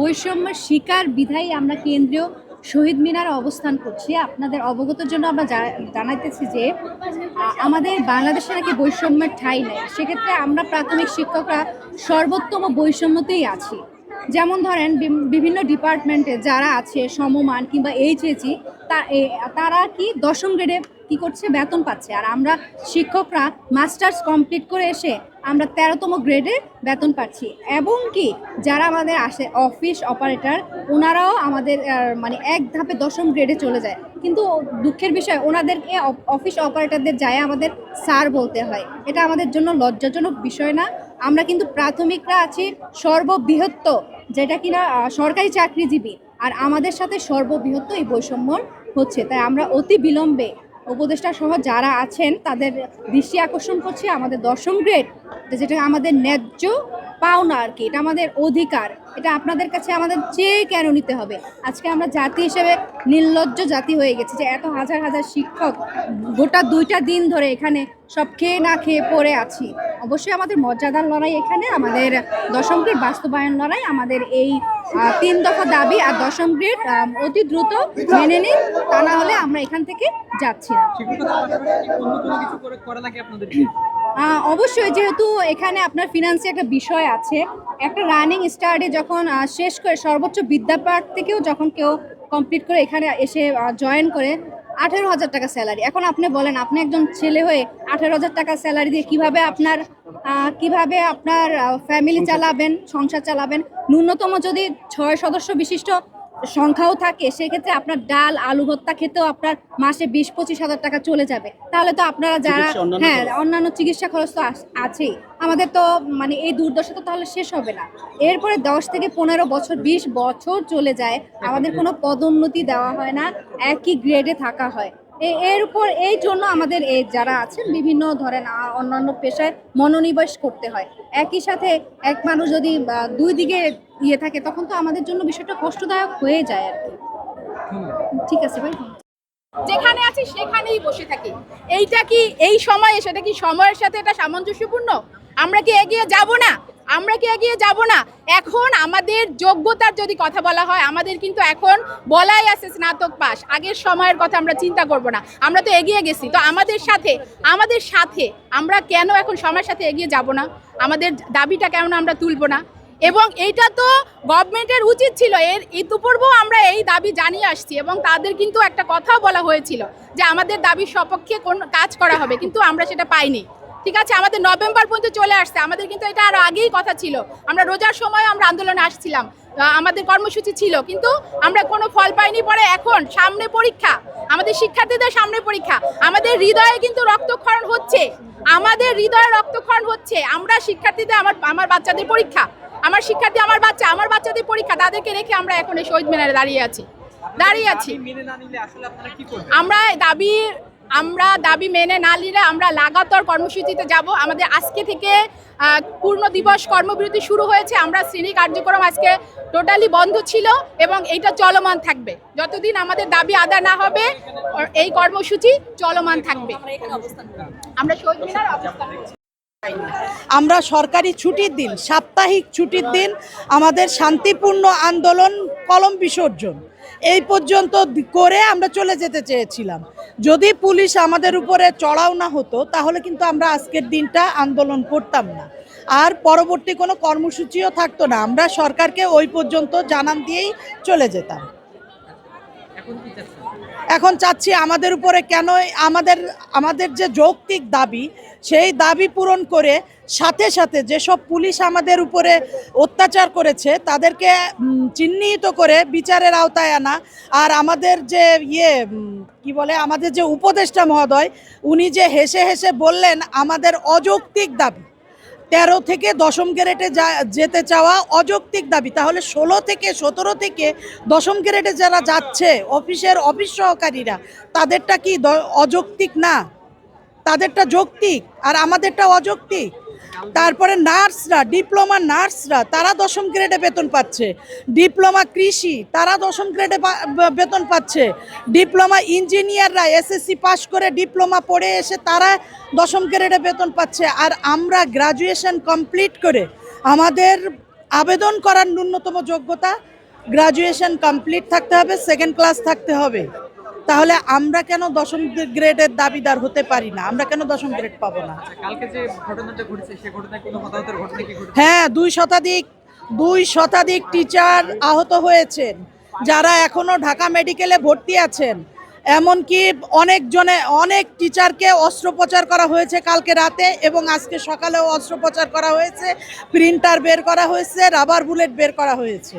বৈষম্যের শিকার বিধায়ী আমরা কেন্দ্রীয় শহীদ মিনারে অবস্থান করছি। আপনাদের অবগতর জন্য আমরা জানাইতেছি যে আমাদের বাংলাদেশে নাকি বৈষম্যের ঠাঁই নেই। সেক্ষেত্রে আমরা প্রাথমিক শিক্ষকরা সর্বোত্তম বৈষম্যতেই আছি। যেমন ধরেন বিভিন্ন ডিপার্টমেন্টে যারা আছে, সমমান কিংবা এইচএসি তা তারা কি দশম গ্রেডে কি করছে? বেতন পাচ্ছে। আর আমরা শিক্ষকরা মাস্টার্স কমপ্লিট করে এসে আমরা তেরোতম গ্রেডে বেতন পাচ্ছি। এবং কি, যারা আমাদের আসে অফিস অপারেটর ওনারাও আমাদের মানে এক ধাপে দশম গ্রেডে চলে যায়। কিন্তু দুঃখের বিষয়, ওনাদেরকে অফ- অফিস অপারেটরদের যায় আমাদের স্যার বলতে হয়। এটা আমাদের জন্য লজ্জাজনক বিষয় না। আমরা কিন্তু প্রাথমিকরা আছি সর্ববৃহত্ত, যেটা কিনা সরকারি চাকরিজীবী। আর আমাদের সাথে সর্ববৃহত্ত এই বৈষম্য হচ্ছে। তাই আমরা অতি বিলম্বে উপদেষ্টা সহ যারা আছেন, তাদের দৃষ্টি আকর্ষণ করছি। আমাদের দশম গ্রেড, যেটা আমাদের ন্যায্য পাওনা আর কি, এটা আমাদের অধিকার। এটা আপনাদের কাছে আমাদের চেয়ে কেন নিতে হবে? আজকে আমরা জাতি হিসেবে নির্লজ্জ জাতি হয়ে গেছি যে এত হাজার হাজার শিক্ষক গোটা দুইটা দিন ধরে এখানে সব খেয়ে না খেয়ে পড়ে আছি। অবশ্যই আমাদের মর্যাদার লড়াই এখানে, আমাদের দশম গ্রেড বাস্তবায়ন লড়াই, আমাদের এই তিন দফা দাবি আর দশম গ্রেড অতি দ্রুত মেনে নিন, তা না হলে আমরা এখান থেকে যাচ্ছি না। অবশ্যই যেহেতু এখানে আপনার ফিনান্সে একটা বিষয় আছে একটা রানিং স্টার্টে যখন শেষ করে সর্বোচ্চ বিদ্যাপাঠ থেকেও যখন কেউ কমপ্লিট করে এখানে এসে জয়েন করে আঠেরো হাজার টাকা স্যালারি এখন আপনি বলেন আপনি একজন ছেলে হয়ে আঠেরো হাজার টাকা স্যালারি দিয়ে কীভাবে আপনার কীভাবে আপনার ফ্যামিলি চালাবেন সংসার চালাবেন? ন্যূনতম যদি ছয় সদস্য বিশিষ্ট সংখ্যাও থাকে সেক্ষেত্রে আপনার ডাল আলু ভর্তা খেতেও আপনার মাসে বিশ পঁচিশ হাজার টাকা চলে যাবে। তাহলে তো আপনারা যারা হ্যাঁ অন্যান্য চিকিৎসা খরচ তো আছেই। আমাদের তো মানে এই দুর্দশা তো তাহলে শেষ হবে না। এরপরে দশ থেকে পনেরো বছর বিশ বছর চলে যায়। আমাদের কোনো পদোন্নতি দেওয়া হয় না। একই গ্রেডে থাকা হয়। এর উপর, এই জন্য আমাদের এই যারা আছেন, বিভিন্ন ধরেন অন্যান্য পেশায় মনোনিবেশ করতে হয়। একই সাথে এক মানুষ যদি দুই দিকে ইয়ে থাকে, তখন তো আমাদের জন্য বিষয়টা কষ্টদায়ক হয়ে যায় আর কি। ঠিক আছে ভাই যেখানে আছি, সেখানেই বসে থাকি। এইটা কি, এই সময়ে, সেটা কি সময়ের সাথে এটা সামঞ্জস্যপূর্ণ? আমরা কি এগিয়ে যাব না? আমরা কি এগিয়ে যাব না? এখন আমাদের যোগ্যতার যদি কথা বলা হয়, আমাদের কিন্তু এখন বলাই আছে স্নাতক পাস আগের সময়ের কথা আমরা চিন্তা করব না। আমরা তো এগিয়ে গেছি। তো আমাদের সাথে আমাদের সাথে আমরা কেন এখন সময়ের সাথে এগিয়ে যাব না? আমাদের দাবিটা কেন আমরা তুলব না? এবং এইটা তো গভর্নমেন্টের উচিত ছিল। এর ইতিপূর্বেও আমরা এই দাবি জানিয়ে আসছি এবং তাদের কিন্তু একটা কথাও বলা হয়েছিল যে আমাদের দাবির সপক্ষে কোন কাজ করা হবে, কিন্তু আমরা সেটা পাইনি। ঠিক আছে? আমাদের নভেম্বর পর্যন্ত চলে আসছে। আমাদের কিন্তু এটা আরও আগেই কথা ছিল। আমরা রোজার সময় আমরা আন্দোলনে আসছিলাম। আমাদের কর্মসূচি ছিল। কিন্তু আমরা কোনো ফল পাইনি পরে এখন সামনে পরীক্ষা। আমাদের শিক্ষার্থীদের সামনে পরীক্ষা। আমাদের হৃদয়ে কিন্তু রক্তক্ষরণ হচ্ছে। আমাদের হৃদয়ে রক্তক্ষরণ হচ্ছে। আমরা শিক্ষার্থীদের আমার আমার বাচ্চাদের পরীক্ষা। আমার শিক্ষার্থী আমার বাচ্চা আমার বাচ্চাদের পরীক্ষা। তাদেরকে রেখে আমরা এখন এই শহীদ মিনারে দাঁড়িয়ে আছি। দাঁড়িয়ে আছি। আমরা দাবি আমরা দাবি মেনে না নিলে আমরা লাগাতার কর্মসূচিতে যাব। আমাদের আজকে থেকে পূর্ণ দিবস কর্মবিরতি শুরু হয়েছে। আমরা শ্রেণি কার্যক্রম আজকে টোটালি বন্ধ ছিল এবং এইটা চলমান থাকবে। যতদিন আমাদের দাবি আদা না হবে, এই কর্মসূচি চলমান থাকবে। আমরা আমরা সরকারি ছুটির দিন, সাপ্তাহিক ছুটির দিন আমাদের শান্তিপূর্ণ আন্দোলন কলম বিসর্জন। এই পর্যন্ত করে আমরা চলে যেতে চেয়েছিলাম। যদি পুলিশ আমাদের উপরে চড়াও না হতো, তাহলে কিন্তু আমরা আজকের দিনটা আন্দোলন করতাম না। আর পরবর্তী কোনো কর্মসূচিও থাকতো না। আমরা সরকারকে ওই পর্যন্ত জানান দিয়েই চলে যেতাম। এখন চাচ্ছি আমাদের উপরে কেন আমাদের আমাদের যে যৌক্তিক দাবি, সেই দাবি পূরণ করে সাথে সাথে যেসব পুলিশ আমাদের উপরে অত্যাচার করেছে, তাদেরকে চিহ্নিত করে বিচারের আওতায় আনা আর আমাদের যে ইয়ে কি বলে, আমাদের যে উপদেষ্টা মহোদয়, উনি যে হেসে হেসে বললেন, আমাদের অযৌক্তিক দাবি। তেরো থেকে দশম গ্রেডে যা যেতে চাওয়া অযৌক্তিক দাবি। তাহলে ষোলো থেকে সতেরো থেকে দশম গ্রেডে যারা যাচ্ছে, অফিসের অফিস সহকারীরা, তাদেরটা কি অযৌক্তিক না? তাদেরটা যৌক্তিক? আর আমাদেরটা অযৌক্তিক? তারপরে নার্সরা, ডিপ্লোমা নার্সরা, তারা দশম গ্রেডে বেতন পাচ্ছে। ডিপ্লোমা কৃষি, তারা দশম গ্রেডে বেতন পাচ্ছে। ডিপ্লোমা ইঞ্জিনিয়াররা এসএসসি পাশ করে ডিপ্লোমা পড়ে এসে তারা দশম গ্রেডে বেতন পাচ্ছে। আর আমরা গ্রাজুয়েশন কমপ্লিট করে আমাদের আবেদন করার ন্যূনতম যোগ্যতা গ্রাজুয়েশন কমপ্লিট থাকতে হবে সেকেন্ড ক্লাস থাকতে হবে। তাহলে আমরা কেন দশম গ্রেডের দাবিদার হতে পারি না? আমরা কেন দশম গ্রেড পাবো না? আচ্ছা কালকে যে ঘটনাটা ঘটেছে সে ঘটনায় কোনো হতাহতের ঘটনা কি ঘটেছে? হ্যাঁ দুই শতাধিক দুই শতাধিক টিচার আহত হয়েছেন যারা এখনও ঢাকা মেডিকেলে ভর্তি আছেন। এমনকি অনেকজনে অনেক টিচারকে অস্ত্রোপচার করা হয়েছে কালকে রাতে এবং আজকে সকালেও অস্ত্রোপচার করা হয়েছে প্রিন্টার বের করা হয়েছে রাবার বুলেট বের করা হয়েছে।